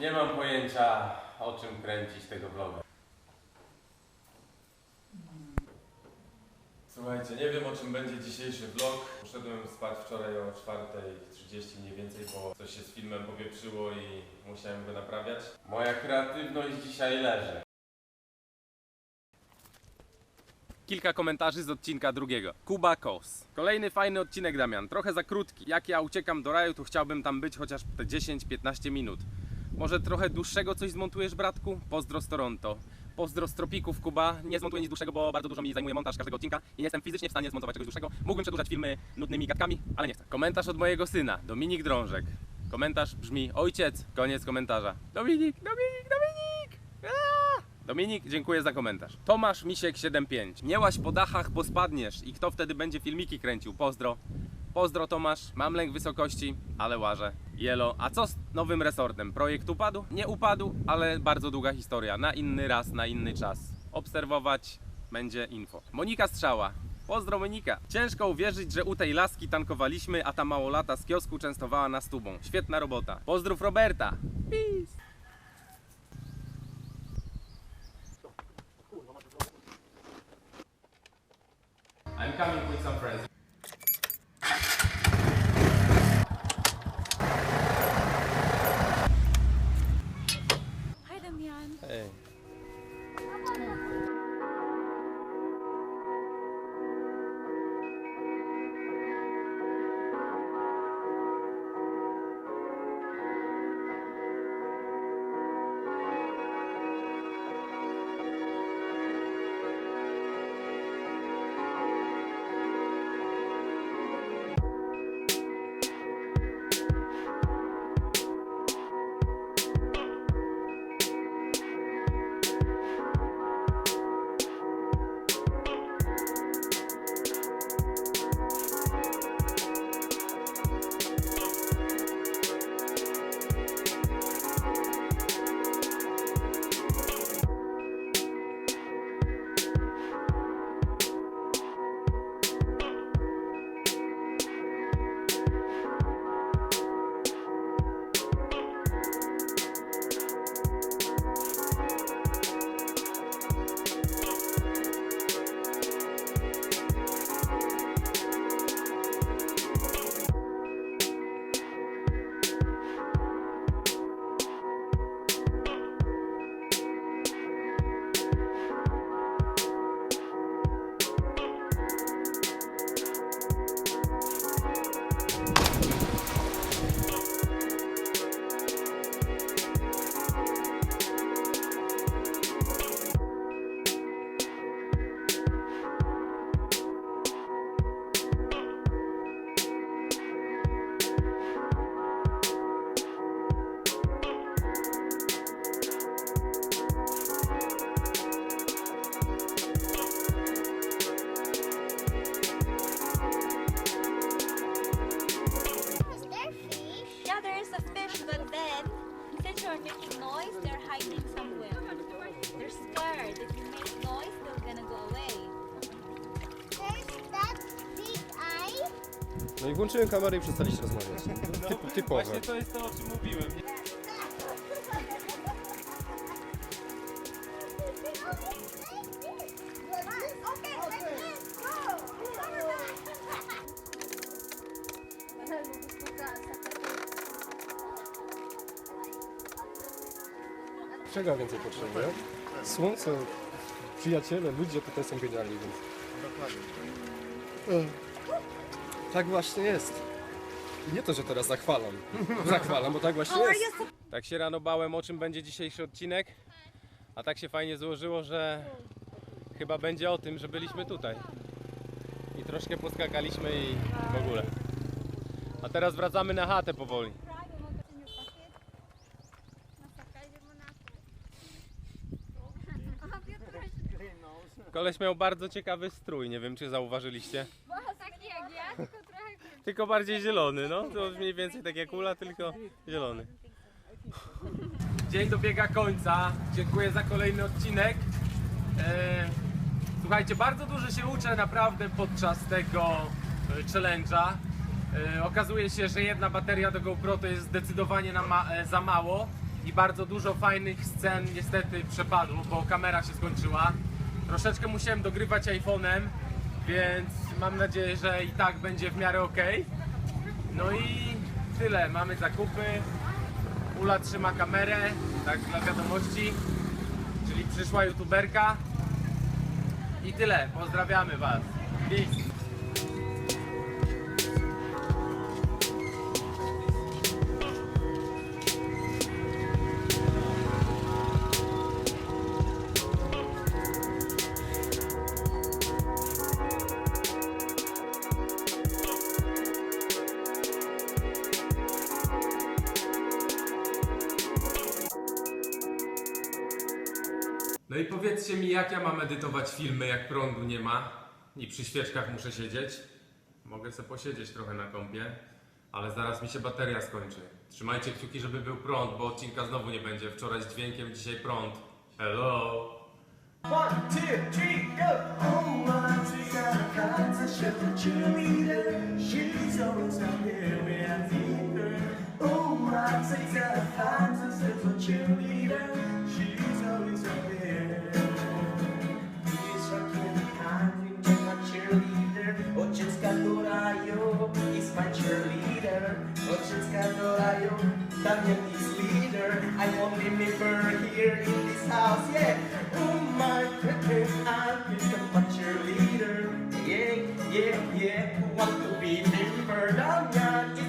Nie mam pojęcia o czym kręcić tego vloga. Słuchajcie, nie wiem o czym będzie dzisiejszy vlog. Poszedłem spać wczoraj o 4.30 mniej więcej, bo coś się z filmem powieprzyło i musiałem go naprawiać. Moja kreatywność dzisiaj leży. Kilka komentarzy z odcinka drugiego. Kuba Kos. Kolejny fajny odcinek, Damian. Trochę za krótki. Jak ja uciekam do raju, to chciałbym tam być chociaż te 10-15 minut. Może trochę dłuższego coś zmontujesz, bratku? Pozdro z Toronto. Pozdro z tropików, Kuba. Nie zmontuję nic dłuższego, bo bardzo dużo mi zajmuje montaż każdego odcinka i nie jestem fizycznie w stanie zmontować czegoś dłuższego. Mógłbym przedłużać filmy nudnymi gadkami, ale nie chcę. Komentarz od mojego syna, Dominik Drążek. Komentarz brzmi ojciec, koniec komentarza. Dominik, Dominik, Dominik! Aaa! Dominik, dziękuję za komentarz. Tomasz Misiek 75. Nie łaź po dachach, bo spadniesz. I kto wtedy będzie filmiki kręcił? Pozdro. Pozdro Tomasz, mam lęk wysokości, ale łażę. Jelo, a co z nowym resortem? Projekt upadł? Nie upadł, ale bardzo długa historia. Na inny raz, na inny czas. Obserwować będzie info. Monika Strzała. Pozdro Monika. Ciężko uwierzyć, że u tej laski tankowaliśmy, a ta małolata z kiosku częstowała nas tubą. Świetna robota. Pozdrów Roberta. Peace. I'm coming with some friends. Scared. If you make noise, they're gonna go away. There's that big eye. No i włączyłem kamerę i przestaliście rozmawiać. Typ, typowe. Właśnie to jest to, o czym mówiłem. Nie? Okay. Go. Czego więcej potrzebuję? Słońce, przyjaciele, ludzie tutaj są genialni, więc... Tak właśnie jest. Nie to, że teraz zachwalam. Zachwalam, bo tak właśnie jest. Tak się rano bałem, o czym będzie dzisiejszy odcinek, a tak się fajnie złożyło, że chyba będzie o tym, że byliśmy tutaj. I troszkę poskakaliśmy i w ogóle. A teraz wracamy na chatę powoli. Koleś miał bardzo ciekawy strój, nie wiem czy zauważyliście. Taki jak ja, tylko trochę Tylko bardziej zielony, no. To mniej więcej tak jak ula, tylko zielony. Dzień dobiega końca. Dziękuję za kolejny odcinek. E, słuchajcie, bardzo dużo się uczę naprawdę podczas tego e, challenge'a. E, okazuje się, że jedna bateria do GoPro to jest zdecydowanie na ma, e, za mało i bardzo dużo fajnych scen niestety przepadło, bo kamera się skończyła. Troszeczkę musiałem dogrywać iPhone'em, więc mam nadzieję, że i tak będzie w miarę ok. No i tyle, mamy zakupy. Ula trzyma kamerę, tak dla wiadomości, czyli przyszła youtuberka. I tyle, pozdrawiamy Was. Peace. No i powiedzcie mi, jak ja mam edytować filmy, jak prądu nie ma i przy świeczkach muszę siedzieć. Mogę sobie posiedzieć trochę na kąpie, ale zaraz mi się bateria skończy. Trzymajcie kciuki, żeby był prąd, bo odcinka znowu nie będzie. Wczoraj z dźwiękiem, dzisiaj prąd. Hello! One, two, three, go! Oh, my. Oh, cheerleader. Dorayo is my cheerleader. Oczycka Dorayo, Damian is leader. I only member here in this house, yeah. Oh my goodness, I've become my cheerleader. Yeah, yeah, yeah. Want to be member? Damian